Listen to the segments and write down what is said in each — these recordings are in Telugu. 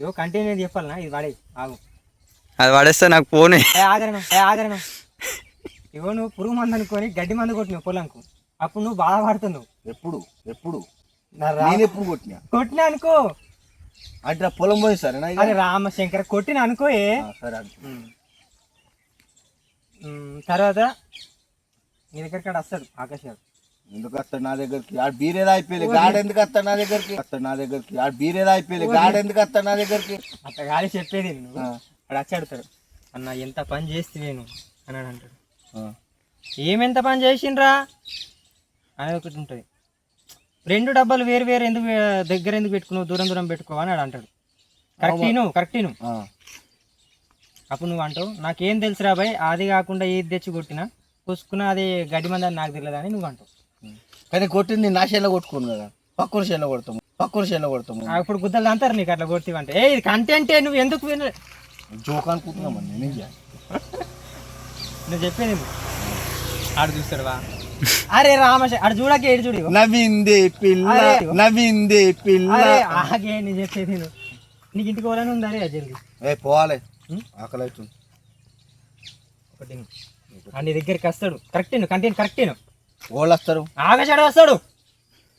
ఇగో కంటిన్యూ చెప్పాలనా ఇది వాడే ఆగు. అది పడేస్తే నాకు పోనీ. ఏ ఆదరణం ఏ ఆదరణం. ఇగో నువ్వు పురుగు మందు అనుకొని గడ్డి మందు కొట్టినావు పొలంకు. అప్పుడు నువ్వు బాధపడుతున్నావు ఎప్పుడు ఎప్పుడు? నా రా- నేను ఎప్పుడు కొట్టినా? కొట్టినా అనుకో. అంటే పొలం పోయి ఇక? అరే రామశంకర్ కొట్టిన అనుకో ఏ. సరే తర్వాత నీ దగ్గరికి ఆడు వస్తాడు ఆకాశ్ గారు ఎందుకు వస్తాడు నా దగ్గరికి? ఆడు బీరేదా అయిపోయి గాడు ఎందుకు వస్తాడు నా దగ్గరికి? వస్తాడు నా దగ్గరికి. ఆడు బీరేదా అయిపోయి గాడు ఎందుకు వస్తాడు నా దగ్గరికి? అట్లా గాలి చెప్పేది నువ్వు వాడు అన్న ఎంత పని చేస్తే నేను? అని అంటాడు. ఏమెంత పని చేసిండ్రా? అనేది ఒకటి ఉంటుంది. రెండు డబ్బాలు వేరు వేరు ఎందుకు దగ్గర ఎందుకు పెట్టుకున్నావు? దూరం దూరం పెట్టుకో అని అంటాడు. కరెక్ట్ నువ్వు కరెక్ట్ నువ్వు. అప్పుడు నువ్వు అంటావు నాకేం తెలుసురా బాయ్ అది కాకుండా ఏది తెచ్చి కొట్టినా పుసుకున్న అది గడ్డి మంది అని నాకు తెలియదు అని నువ్వు అంటావు. కానీ కొట్టింది నా చేనులో కొట్టుకోను కదా. పక్కన చేనులో కొడతాము పక్కన చేనులో కొడతాము. అప్పుడు గుద్దలు అంటారు నీకు అట్లా కొట్టివంటే. ఏ ఇది కంటెంటే నువ్వు ఎందుకు విన జోక్ అనుకుంటున్నామని నేను? నువ్వు చెప్పేది. ఆడు చూస్తాడు వా. అరే రామశ ఆడు చూడకే ఏడు చూడు. నవ్విందే పిల్ల. నవ్విందే పిల్ల. ఆగే నేను చెప్పేది నీకు ఇంటికి పోవాలని ఉందా రే జల్ది ఏ పోవాలి? ఆకలి అవుతుంది ఒకటి నీ దగ్గరికి వస్తాడు. కరెక్ట్ కంటెంట్ కరెక్ట్ వాళ్ళు వస్తారు ఆకాశాడు వస్తాడు.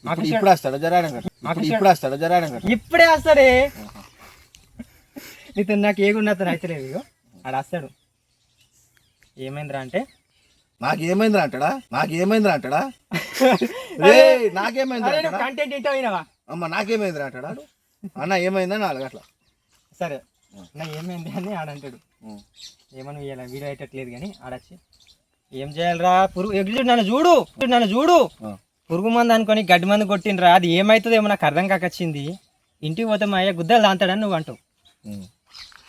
ఇప్పుడు- వస్తాడు? కదా ఇప్పుడు వస్తాడు? కదా ఇప్పుడే వస్తాడే. నీతో నాకు ఏగుండా అతను అయితే ఇగో ఆడు వస్తాడు. ఏమైందిరా అంటే? నాకేమైందిరా అంటాడా? నాకేమైందిరా అంటాడా? రే అంటాడా? కంటెంట్ ఇంటో అయినావా? అమ్మ నాకేమైందిరా అంటాడా? అన్న ఏమైందని నాలుగు అట్లా. సరే. నా ఏమైంది అని ఆడంటాడు. ఏమని వీడియో అయ్యేటట్లేదు కానీ ఆడొచ్చి. ఏం చేయాలిరా? పురుగు ఎగ్జు నన్ను చూడు. నన్ను చూడు. పురుగు మందు అనుకొని గడ్డి మందు కొట్టినరా అది ఏమవుతుందో ఏమో నాకు అర్థం కాకొచ్చింది. ఇంటికి పోతే మా అయ్య గుద్దలు దాంతాడని నువ్వు అంటావు.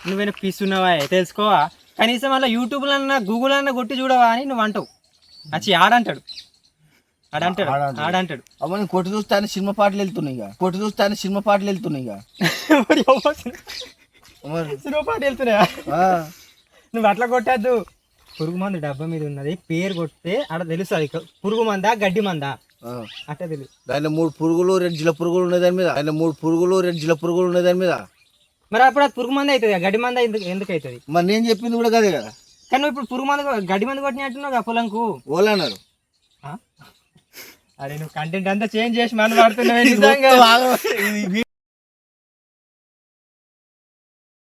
నువ్వేనా పిస్తున్నావా తెలుసుకోవా? కనీసం అలా యూట్యూబ్లో అన్నా గూగుల్ అన్నా కొట్టి చూడవా అని నువ్వు అంటావు. వచ్చి ఆడంటాడు. ఆడంటాడు. ఆడంటాడు. అమ్మ నేను కొట్టి చూస్తాను సినిమా పాటలు వెళ్తున్నాయి ఇక. కొట్టి చూస్తాను సినిమా పాటలు వెళ్తున్నాయి ఇక. సినిమా పాట వెళ్తున్నాయా? నువ్వు అట్లా కొట్టద్దు. పురుగు మందు డబ్బా మీద ఉన్నది. పేరు కొడితే ఆడ తెలుస్తుంది పురుగు మందా గడ్డి మందా. అట్లా తెలుసు దానిలో మూడు పురుగులు రెండు జిల పురుగులు ఉన్నాయి దాని మీద. దానిలో మూడు పురుగులు రెండు జిల పురుగులు ఉన్నాయి దాని మీద. మరి అప్పుడు అది పురుగు మంది అవుతుంది గడ్డి మంద ఎందుకు ఎందుకు అవుతుంది? మరి నేను చెప్పింది కూడా కదే కదా. కానీ నువ్వు ఇప్పుడు పురుగు మందు గడ్డి మందు కొట్టినట్టున్నావు కదా పొలంకు? వాళ్ళు అన్నారు? అరే నువ్వు కంటెంట్ అంతా చేంజ్ చేసి మనం పడుతున్నావు